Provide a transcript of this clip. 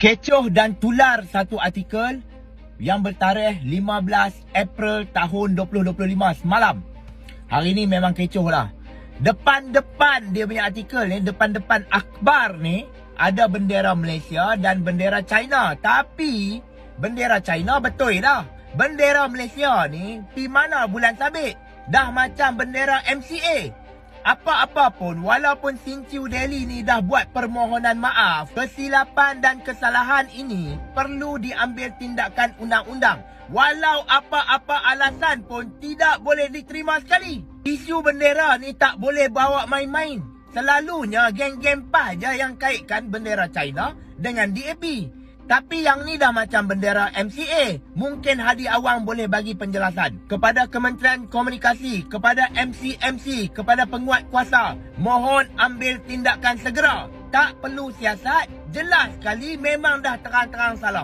Kecoh dan tular satu artikel yang bertarikh 15 April tahun 2025 semalam. Hari ni memang kecoh lah. Depan-depan dia punya artikel ni, depan-depan akhbar ni, ada bendera Malaysia dan bendera China. Tapi, bendera China betul dah. Bendera Malaysia ni, pi mana bulan sabit? Dah macam bendera MCA. Apa-apa pun, walaupun Sinciu Delhi ni dah buat permohonan maaf, kesilapan dan kesalahan ini perlu diambil tindakan undang-undang. Walau apa-apa alasan pun tidak boleh diterima sekali. Isu bendera ni tak boleh bawa main-main. Selalunya geng-geng PAH je yang kaitkan bendera China dengan DAP. Tapi yang ni dah macam bendera MCA. Mungkin Hadi Awang boleh bagi penjelasan. Kepada Kementerian Komunikasi, kepada MC-MC, kepada penguat kuasa. Mohon ambil tindakan segera. Tak perlu siasat. Jelas sekali memang dah terang-terang salah.